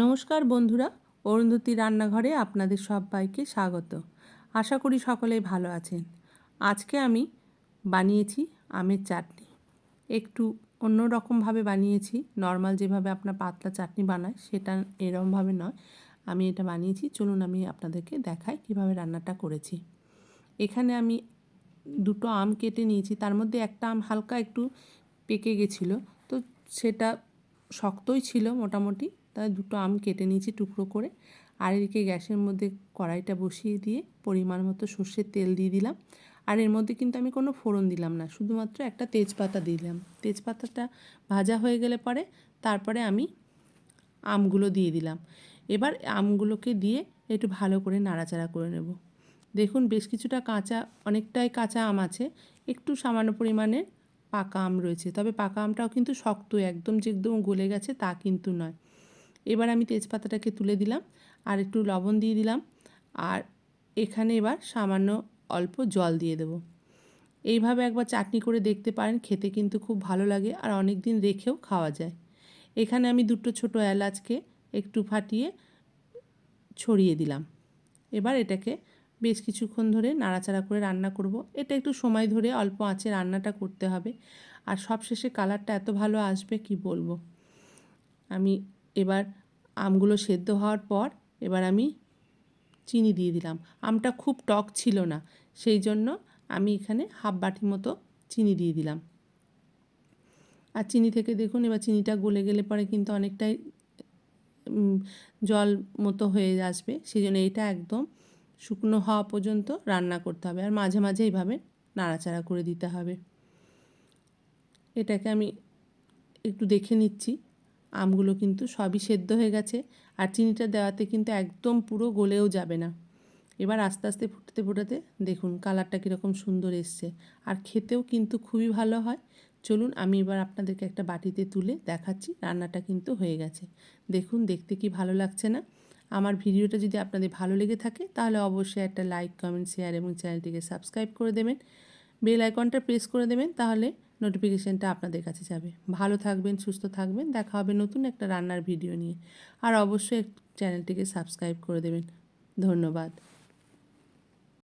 নমস্কার বন্ধুরা, অরুন্ধতী রান্নাঘরে আপনাদের সবাইকে স্বাগত। আশা করি সকলেই ভালো আছেন। আজকে আমি বানিয়েছি আমের চাটনি। একটু অন্য রকমভাবে বানিয়েছি, নর্মাল যেভাবে আপনার পাতলা চাটনি বানায় সেটা এরমভাবে নয়। আমি এটা বানিয়েছি, চলুন আমি আপনাদেরকে দেখাই কীভাবে রান্নাটা করেছি। এখানে আমি দুটো আম কেটে নিয়েছি, তার মধ্যে একটা আম হালকা একটু পেকে গেছিল, তো সেটা শক্তই ছিল মোটামুটি। তাই দুটো আম কেটে নিয়েছি টুকরো করে। আর এদিকে গ্যাসের মধ্যে কড়াইটা বসিয়ে দিয়ে পরিমাণ মতো সর্ষের তেল দিয়ে দিলাম। আর এর মধ্যে কিন্তু আমি কোনো ফোড়ন দিলাম না, শুধুমাত্র একটা তেজপাতা দিলাম। তেজপাতাটা ভাজা হয়ে গেলে পরে তারপরে আমি আমগুলো দিয়ে দিলাম। এবার আমগুলোকে দিয়ে একটু ভালো করে নাড়াচাড়া করে নেব। দেখুন বেশ কিছুটা কাঁচা, অনেকটাই কাঁচা আম আছে। একটু সামান্য পরিমাণে পাকা আম রয়েছে। তবে পাকা আমটাও কিন্তু শক্ত, একদম যে একদম গলে গেছে তা কিন্তু নয়। এবার আমি তেজপাতাটাকে তুলে দিলাম আর একটু লবণ দিয়ে দিলাম আর এখানে এবার সামান্য অল্প জল দিয়ে দেব। এইভাবে একবার চাটনি করে দেখতে পারেন, খেতে কিন্তু খুব ভালো লাগে আর অনেক দিন রেখেও খাওয়া যায়। এখানে আমি দুটো ছোটো এলাচকে একটু ফাটিয়ে ছড়িয়ে দিলাম। এবার এটাকে বেশ কিছুক্ষণ ধরে নাড়াচাড়া করে রান্না করব। এটা একটু সময় ধরে অল্প আঁচে রান্নাটা করতে হবে। আর সবশেষে কালারটা এত ভালো আসবে কি বলব? আমি এবার আমগুলো সেদ্ধ হওয়ার পর এবার আমি চিনি দিয়ে দিলাম। আমটা খুব টক ছিল না, সেই জন্য আমি এখানে হাফ বাটি মতো চিনি দিয়ে দিলাম। আর চিনি থেকে দেখুন, এবার চিনিটা গলে গেলে পরে কিন্তু অনেকটাই জল মতো হয়ে আসবে। সেই জন্য এটা একদম শুকনো হওয়া পর্যন্ত রান্না করতে হবে আর মাঝে মাঝে এইভাবে নাড়াচাড়া করে দিতে হবে। এটাকে আমি একটু দেখে নিচ্ছি। আমগুলো কিন্তু সবই সেদ্ধ হয়ে গেছে আর চিনিটা দেওয়াতে কিন্তু একদম পুরো গলেও যাবে না। এবার আস্তে আস্তে ফুটতে ফুটাতে দেখুন কালারটা কীরকম সুন্দর এসছে আর খেতেও কিন্তু খুবই ভালো হয়। চলুন আমি এবার আপনাদেরকে একটা বাটিতে তুলে দেখাচ্ছি রান্নাটা কিন্তু হয়ে গেছে। দেখুন দেখতে কি ভালো লাগছে না। আমার ভিডিওটা যদি আপনাদের ভালো লেগে থাকে, তাহলে অবশ্যই একটা লাইক কমেন্ট শেয়ার এবং চ্যানেলটিকে সাবস্ক্রাইব করে দেবেন। বেল আইকনটা প্রেস করে দেবেন, তাহলে নোটিফিকেশানটা আপনাদের কাছে যাবে। ভালো থাকবেন, সুস্থ থাকবেন, দেখা হবে নতুন একটা রান্নার ভিডিও নিয়ে। আর অবশ্যই চ্যানেলটিকে সাবস্ক্রাইব করে দেবেন। ধন্যবাদ।